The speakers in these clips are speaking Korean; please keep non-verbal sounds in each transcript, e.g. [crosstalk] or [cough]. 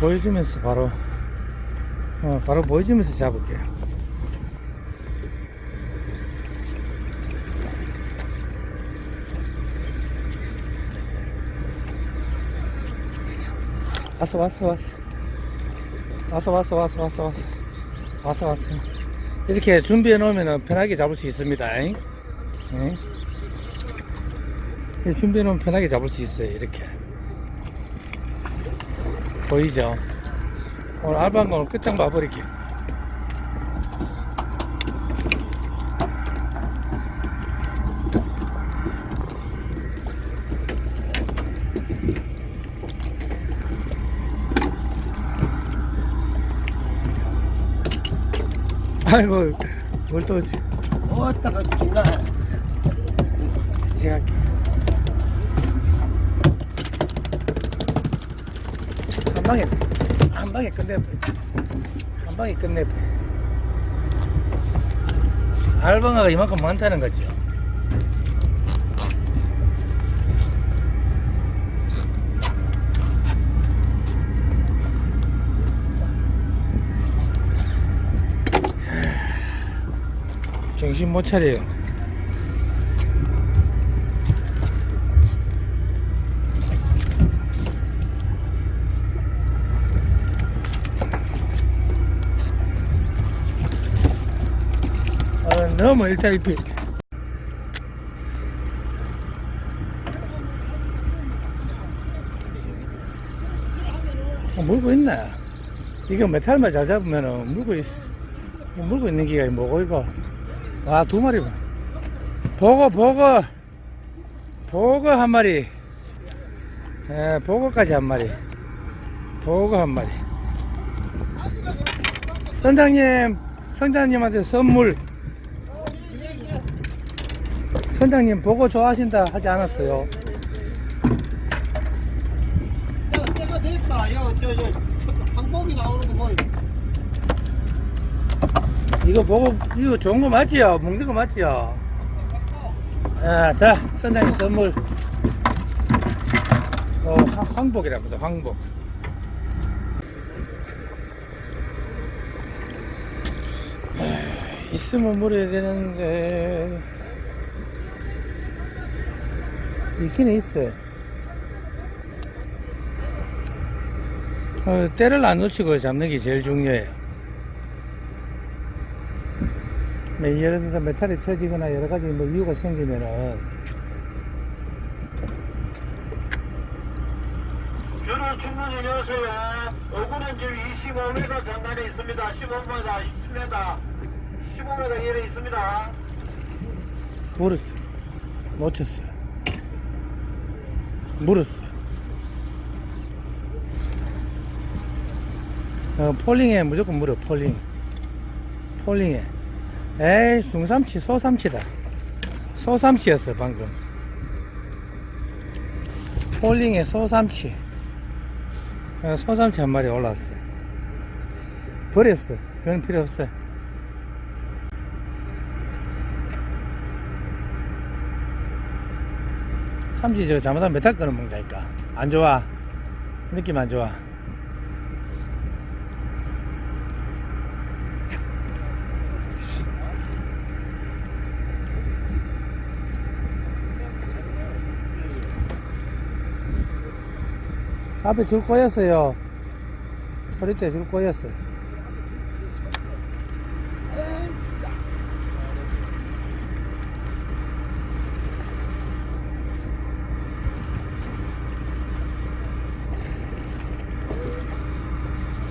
보여주면서 바로 어, 바로 보여주면서 잡을게요. 왔어 왔어 왔어 왔어 왔어 왔어 왔어 왔어 왔어 왔어 이렇게 준비해 놓으면 편하게 잡을 수 있습니다? 이렇게 준비해 놓으면 편하게 잡을 수 있어요 이렇게 보이죠? 오늘 알방은 끝장 봐버릴게. 아이고, 뭘 또, 어따가 제가 할게. 한 방에, 한 방에 끝내버려. 한 방에 끝내버려. 알방아가 이만큼 많다는 거죠. 정신 못 차려요. 어, 너무 일타일피. 어, 물고 있네. 이거 메탈만 잘 잡으면 물고 있, 물고 있는 기가 뭐고 이거. 와, 두 마리 봐. 보고, 보고. 보고 한 마리. 예, 보고까지 한 마리. 보고 한 마리. 선장님, 선장님한테 선물. 선장님 보고 좋아하신다 하지 않았어요. 야 때가 될까 여저저 항복이 나오는 거 보여 이거 보고 이거 좋은 거 맞지요? 먹는 거 맞지요? 아, 자, 선장님 선물. 어, 화- 황복이랍니다. 황복. 있으면 물어야 되는데 있긴 있어요. 어, 때를 안 놓치고 잡는 게 제일 중요해요. 뭐 예를 들어서 메탈이 터지거나 여러 가지 뭐 이유가 생기면은 저는 충분히 안녕하세요. 오구는 지금 25m 장관에 있습니다. 15m 20m 15m 예에 있습니다. 물었어. 놓쳤어. 물었어. 어, 폴링에 무조건 물어 폴링. 폴링에 에이 중삼치 소삼치다. 소삼치였어 방금. 폴링에 소삼치. 어, 소삼치 한 마리 올라왔어. 버렸어. 그건 필요 없어. 삼지 저 잘못하면 메탈 끊어 먹자니까. 안 좋아. 느낌 안 좋아 앞에 줄 거였어요. 소리째 줄 거였어요.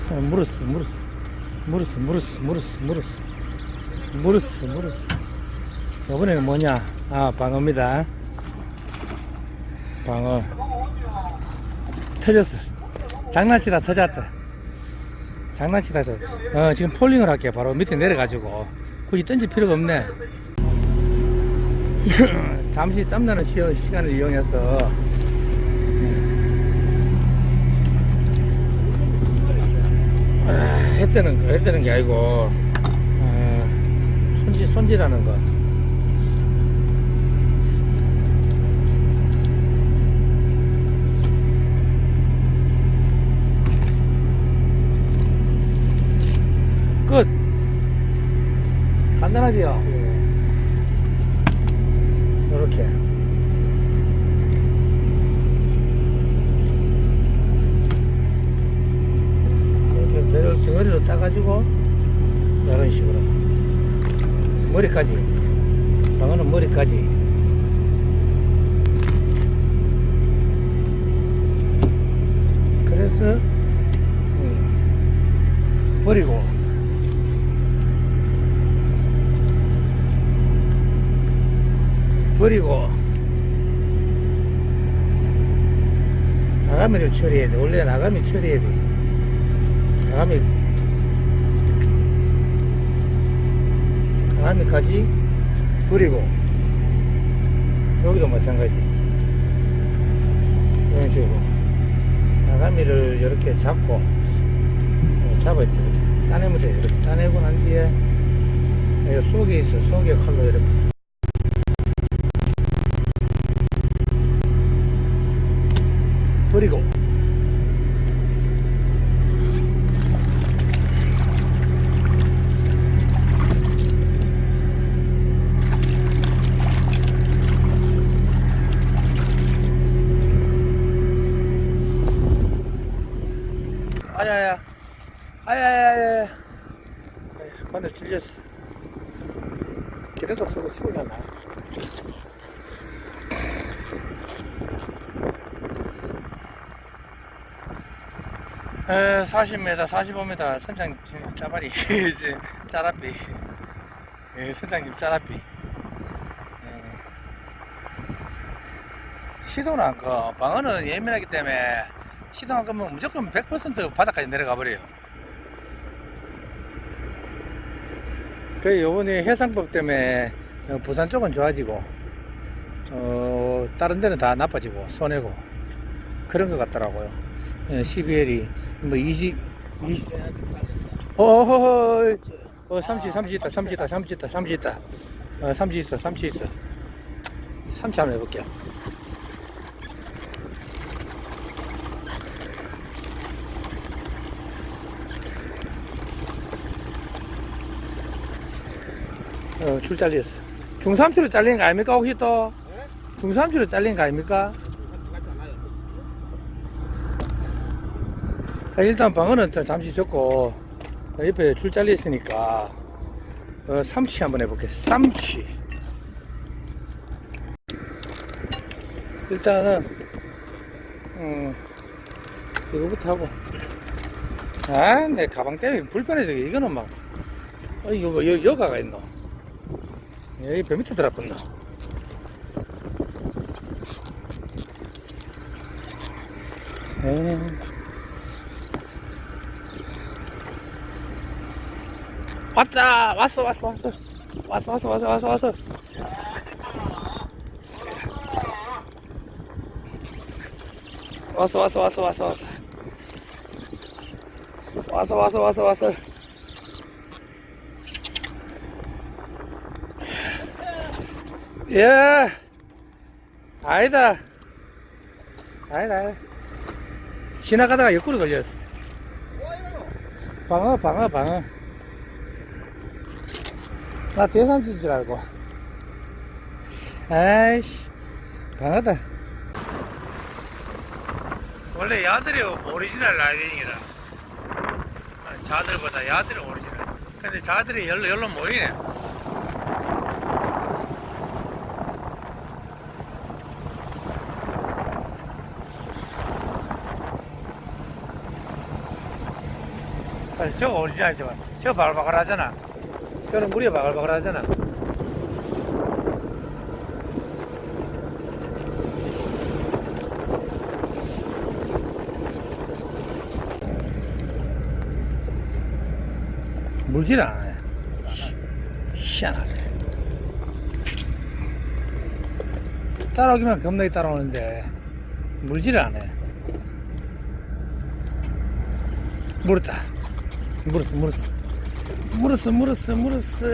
어, 물었어, 물었어. 물었어, 물었어, 물었어, 물었어. 물었어, 물었어. 요번에는 뭐냐? 아, 방어입니다. 방어. 터졌어. 장난치다 터졌다. 장난치다서 어, 지금 폴링을 할게 바로 밑에 내려가지고. 굳이 던질 필요가 없네. [laughs] 잠시 짬나는 시, 시간을 이용해서. 아, 해 뜨는 거, 해 뜨는 게 아니고 아, 손질, 손질하는 거 끝. 간단하지요? 이렇게. 이렇게 배를 덩어리로 따가지고 이런 식으로. 머리까지. 방어는 머리까지. 그래서 음, 버리고 버리고 나가미를 처리해야 돼. 원래 나가미 처리해야 돼. 나가미 나가미까지? 버리고 여기도 마찬가지. 이런 식으로. 나가미를 이렇게 잡고 어, 잡아야 돼 이렇게. 따내면 돼 이렇게. 따내고 난 뒤에 여기 속에 있어. 속에 칼로 이렇게 바늘 질렸어. 기름도 없어서 추울라나? 에, 40m, 45m 선장 짜바리 [laughs] 이제 짜라삐. 예, 선장님 짜라삐. 예. 시도는 안 거, 방어는 예민하기 때문에 시도한 거면 무조건 100% 바닥까지 내려가 버려요. 그 요번에 해상법 때문에 어, 부산 쪽은 좋아지고 어, 다른 데는 다 나빠지고 손해고 그런 것 같더라고요. 12일이 뭐 20, 20 어허허 어, 삼치, 삼치 있다, 삼치 있다, 삼치 있다, 삼치 있다. 어, 삼치 있어, 삼치 있어. 삼치 한번 해볼게요. 어, 줄 잘렸어. 중삼치로 잘린 거 아닙니까, 혹시 또? 중삼치로 잘린 거 아닙니까? 아, 일단 방어는 잠시 어, 옆에 줄 잘려 있으니까 어, 삼치 한번 해볼게요. 삼치. 일단은 음, 이거부터 하고 아, 내 가방 때문에 불편해져. 이거는 막 어, 이거 뭐 여, 여가가 있노. 여기 배 밑에 들어갔군요. 오. 왔다! 왔어, 왔어, 왔어. 왔어, 왔어, 왔어, 왔어, 왔어. 왔어, 왔어, 왔어, 왔어, 왔어. 왔어, 왔어, 왔어, 왔어. 예 아니다 아니다 지나가다가 옆구리 걸렸어 방어 방어 방어 나 대삼치인 줄 알고. 아이씨, 방하다. 원래 야들이 오리지널 라이딩이다. 아, 자들보다 야들이 오리지널. 근데 자들이 열로, 열로 모이네. 아, 저거 오리지널 저거. 저거 바글바글 하잖아. 저는 물이 바글바글 하잖아. 물질 안. 희- 희한하네. 따라오기만 겁나게 따라오는데, 물질 안 해. 물었다. 물었어, 물었어. 물었어, 물었어, 물었어.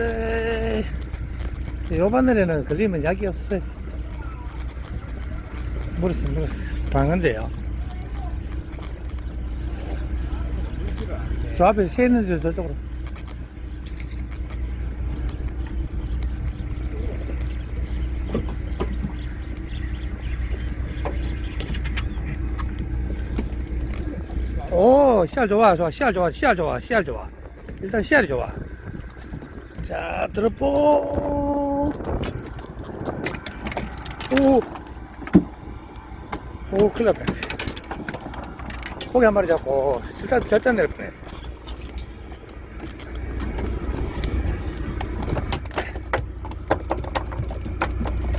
요 바늘에는 걸리면 약이 없어요. 물었어, 물었어. 방은데요. 저 앞에 새 있는데 저쪽으로. 오, 씨알 좋아, 좋아, 씨알 좋아, 씨알 좋아, 씨알 좋아. 일단 씨알이 좋아. 자, 들어보. 오. 오, 큰일 났다. 고기 한 마리 잡고, 절단, 절단 낼 뻔해.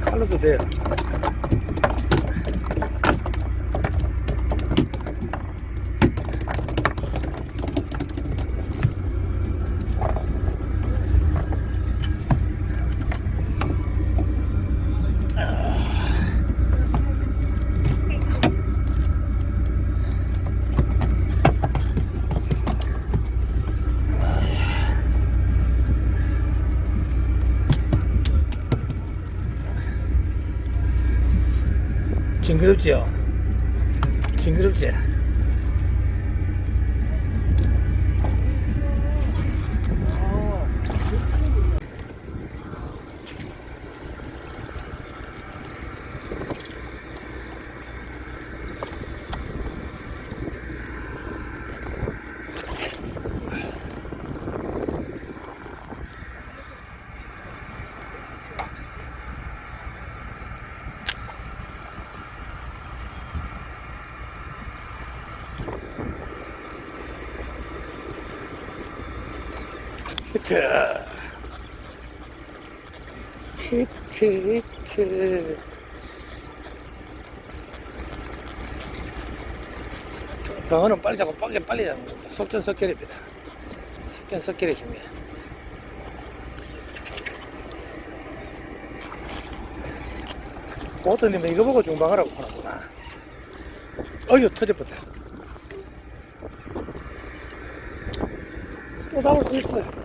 칼로도 돼요. 징그럽지요? 징그럽지? 히트. 히트 히트. 방어는 빨리 잡고 빨리 빨리 잡는 겁니다 속전속결입니다. 속전속결이 중요해 보더님은 이거 보고 중방하라고 하는구나. 어휴 터져버렸다. 또 나올 수 있어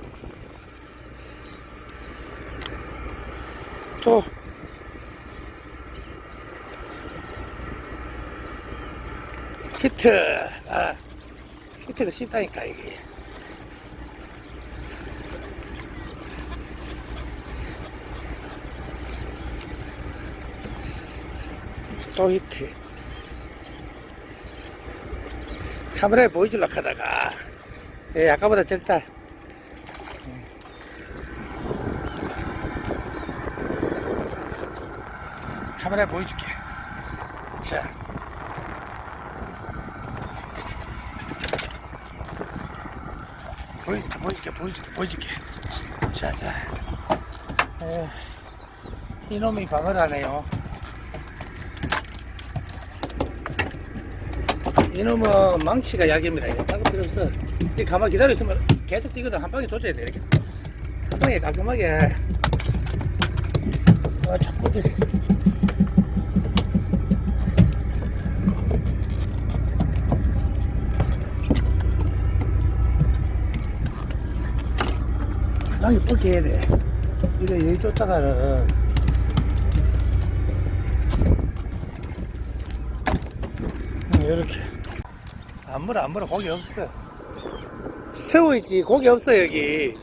또. 히트. 아 히트가 쉽다니까 이게. 또 히트. 카메라에 보여주려고 하다가. 예, 아까보다 적다 카메라에 보여줄게. 자. 보여줄게, 보여줄게, 보여줄게, 보여줄게. 자, 자. 에, 이놈이 방어를 하네요. 이놈은 망치가 약입니다. 이거 따로 필요 없어. 이 가만히 기다려 있으면 계속 뛰거든. 한 방에 조져야 돼, 이렇게. 한 방에 깔끔하게. 아, 자꾸. 돼. 낭이 뻗게 해야 돼. 이거 여기 쫓다가는 이렇게 안 물어 안 물어 고기 없어. 새우 있지 고기 없어 여기.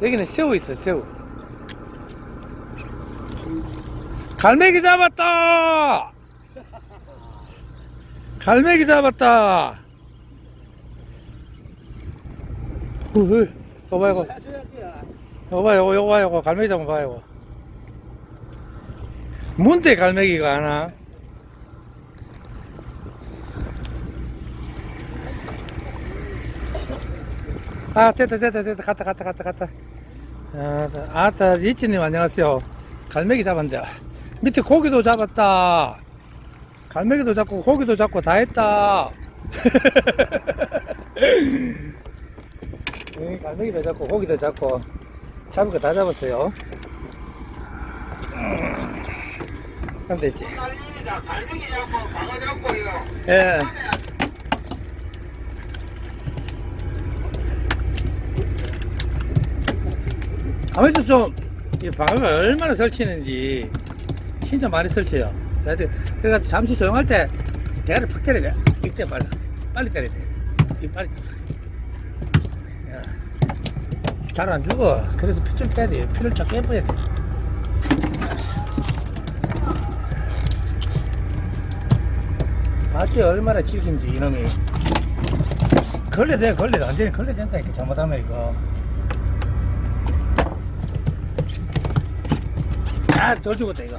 여기는 새우 있어 새우. 갈매기 잡았다. 갈매기 잡았다. 으, 이 거 봐, 이거. 이거 봐, 이거, 이거 봐, 이거. 갈매기 거 봐, 이거. 뭔데 갈매기가 하나? 아, 됐다, 됐다, 됐다. 갔다, 갔다, 갔다, 갔다. 아, 아따, 이치님 안녕하세요. 갈매기 잡았는데. 밑에 고기도 잡았다. 갈매기도 잡고, 고기도 잡고 다 했다. [laughs] 여기 갈매기도 잡고 고기도 잡고 잡을 거 다 잡았어요. 그럼 됐지. 날리자 갈매기 잡고 방어 잡고요. 예. 아무래도 좀, 이 방어가 얼마나 설치는지, 진짜 많이 설치해요. 그래가지고 그래가지고 잠시 조용할 때, 대가리 팍 때려야 돼. 이때 빨리, 빨리 때려야 돼. 이 빨리. 잘 안 죽어. 그래서 피 좀 빼야 돼. 피를 쫙 빼버려야 돼. 봤지? 얼마나 질긴지, 이놈이. 걸레돼, 걸레. 완전히 걸레된다, 이렇게 잘못하면 이거. 아, 더 죽었다, 이거.